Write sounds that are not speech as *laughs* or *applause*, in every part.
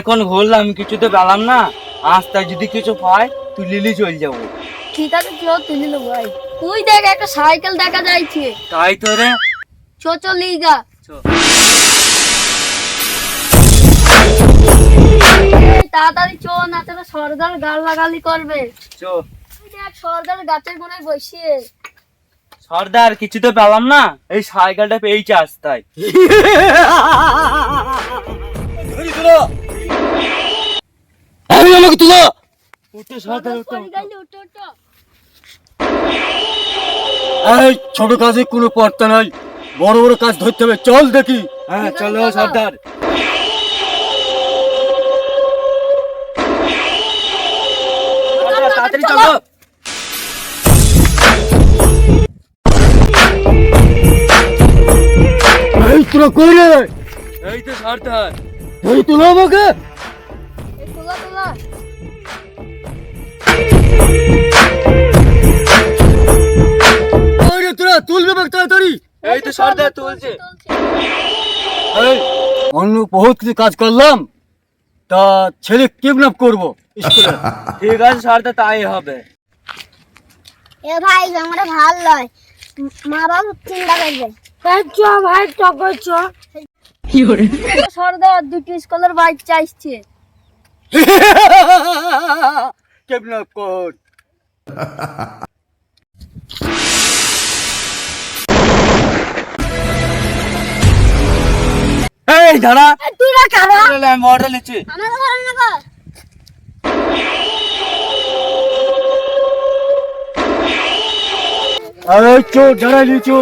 অনেকক্ষণ ঘুরলাম কিছু তো পেলাম না। আজ তাই যদি কিছু পাই তুই লিলি চল যাব। ঠিক আছে চো তুলে নেব ভাই তুই দেখ একটা সাইকেল দেখা যাচ্ছে তাই তো রে। চো চো লিগা এই, তাড়াতাড়ি চো না তোরা সর্দার গাল লাগালি করবে। চো। তুই দেখ সর্দার গাছের গোড়ায় বসে। সর্দার কিছু তো পেলাম না। এই সাইকেলটা পেয়েছি আজ তাই। *laughs* আমি আমাকে তুলো উঠো সর্দার উঠো। পড়ে গেলি উঠো উঠো। এই ছোট কাজে কোনো পড়তা নাই। বড় বড় কাজ ধরতে হবে। চল দেখি। হ্যাঁ চলো। সর্দার তাড়াতাড়ি চলো। এই তোরা কই রে? এই তো সর্দার এই তুলো আমাকে? সর্দার তুলছে। এই অন্য বহুত কিছু কাজ করলাম। তা ছেলে কিডন্যাপ করব স্কুলে। *laughs* ঠিক আছে সর্দার তাই হবে। এ ভাই আমরা ভালো লয় মা বাবা চিন্তা করবে। চ ভাই টক চ সর্দার দুটি স্কুলের বাইক চাইছে *laughs* কিডন্যাপ কর। *laughs* দাঁড়া তুই না খাবা আমি অর্ডার নিচ্ছি না আরে চো নিচো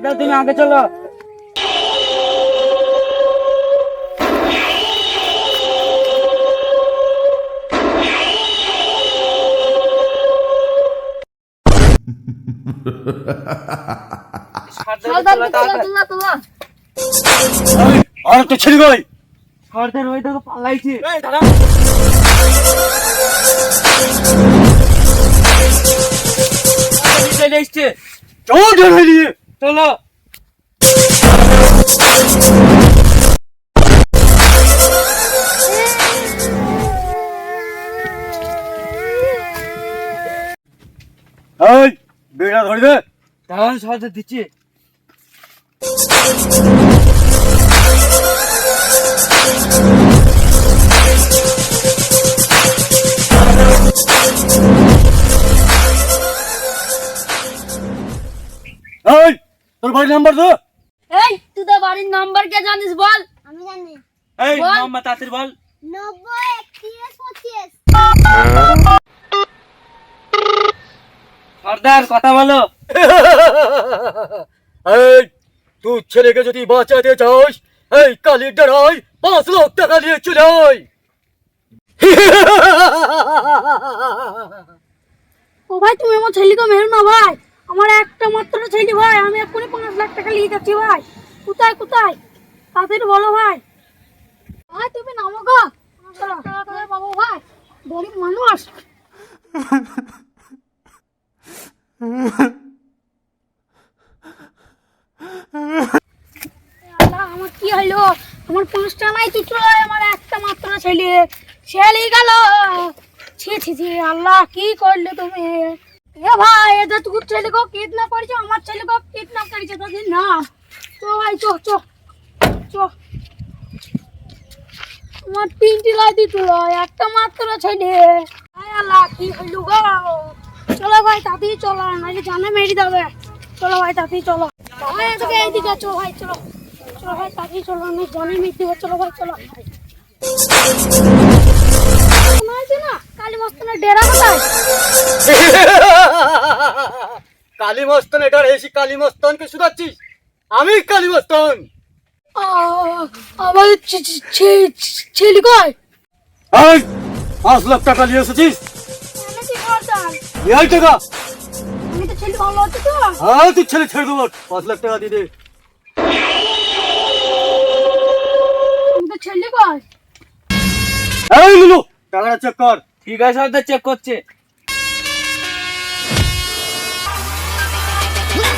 সর্দার তুমি আগে চলো। আর তো ছেলে ভাই। সর্দার ওই দেখো পালাইছে চলে এসছে। চল দাঁড়াই নিয়ে চলো। এই বেড়া ধরে দে তাহলে সর্দার দিচ্ছি। তোর বাড়ির নাম্বার দে এই তুই তো বাড়ির নাম্বার কে জানিস বল। আমি জানি। এই। মাম্মা তাড়াতাড়ি বল। নব্বই একত্রিশ পঁচিশ। সর্দার কথা বলো। *laughs* এই তুই ছেলেকে যদি বাঁচাতে চাস এই কালির ডরাই পাঁচ লাখ টাকা নিয়ে চলে আয়। ও ভাই তুমি আমার ছেলেকে মেরো না ভাই। আমার একটা মাত্র ছেলে ভাই, আমি এক্ষুনি পাঁচ লাখ টাকা নিয়ে যাচ্ছি ভাই। কোথায় কোথায়? তাদের বলো ভাই। ভাই, তুমি নামো গো। বাবু ভাই। গরিব মানুষ। আমার কি হলো? আমার পাঁচটা নাই তুই চলে আমার একটা মাত্র ছেলে। ছেলে গেল। ছি ছি ছি, আল্লাহ, কি করলে তুমি? এ ভাই এটা তুই ছেলেকে কিডন্যাপ করেছে, আমার ছেলেকে কিডন্যাপ করেছে তোদের না। চো ভাই, চো চো চো। আমার তিনটি লাইতি তুলো একটা মাত্র ছেলে। আল্লাহ, কি হইল গো? চলো ভাই তাতেই চলো, নাহলে জানে মেরে দেবে। চলো ভাই তাতেই চলো। ভাই, এদিকে এইদিকে চো ভাই, চলো। চলো ভাই তাতেই চলো, আমি জানে মেরে দেবে, চলো ভাই, চলো। কালী মস্তান এটার এসি কালী মস্তানকে শুধাচ্ছিস? আমি কালী মস্তান ছে- ছেলে কয়? পাঁচ লাখ টাকা নিয়ে এসেছিস? এই টাকা। হ্যাঁ তুই ছেলে ছেড়ে দেবো। পাঁচ লাখ টাকা দিয়ে দে। এই লুলু টাকাটা চেক কর। ঠিক আছে চেক করছে।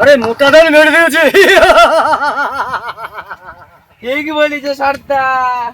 আরে মোটা দান মেরে দিয়েছে। ঠিক বলিছে সর্দার।